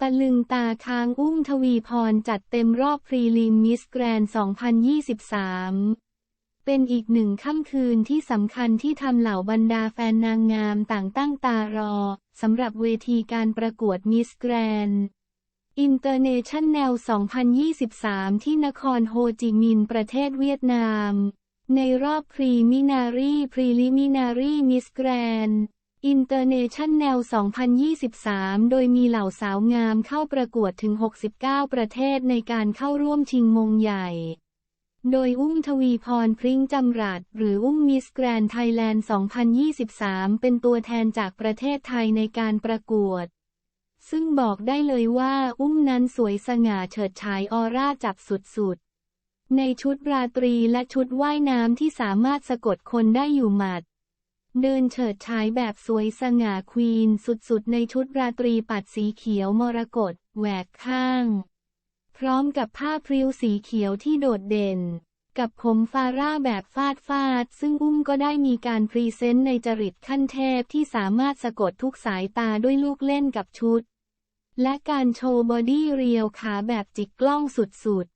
ตะลึงตาค้างอุ้มทวีพรจัดเต็มรอบพรีลิมมิสแกรน 2023 เป็นอีกหนึ่งค่ำคืนที่สำคัญที่ทำเหล่าบรรดาแฟนนางงามต่างตั้งตารอ สำหรับเวทีการประกวดมิสแกรนอินเตอร์เนชั่นแนล 2023 ที่นครโฮจิมินห์ประเทศเวียดนาม ในรอบพรีมินารีพรีลิมินารีมิสแกรน อินเตอร์เนชั่นแนล 2023 โดยมีเหล่าสาวงามเข้าประกวดถึง 69 ประเทศในการเข้าร่วมชิงมงใหญ่ โดยอุ้มทวีพรพริ้งจำรัด หรืออุ้มมิสแกรนไทยแลนด์ 2023 เป็นตัวแทนจากประเทศไทยในการประกวด ซึ่งบอกได้เลยว่าอุ้มนั้นสวยสง่าเฉิดฉายออร่าจับสุดๆ ในชุดราตรีและชุดว่ายน้ำที่สามารถสะกดคนได้อยู่หมัด เดินเฉิดฉายแบบสวยสง่าควีนสุดๆ ในชุดราตรีปัดสีเขียวมรกตแหวกข้าง พร้อมกับผ้าพริ้วสีเขียวที่โดดเด่น กับผมฟาร่าแบบฟาดฟาด ซึ่งอุ้มก็ได้มีการพรีเซนต์ในจริตขั้นเทพที่สามารถสะกดทุกสายตาด้วยลูกเล่นกับชุด และการโชว์บอดี้เรียวขาแบบจิกกล้องสุดๆ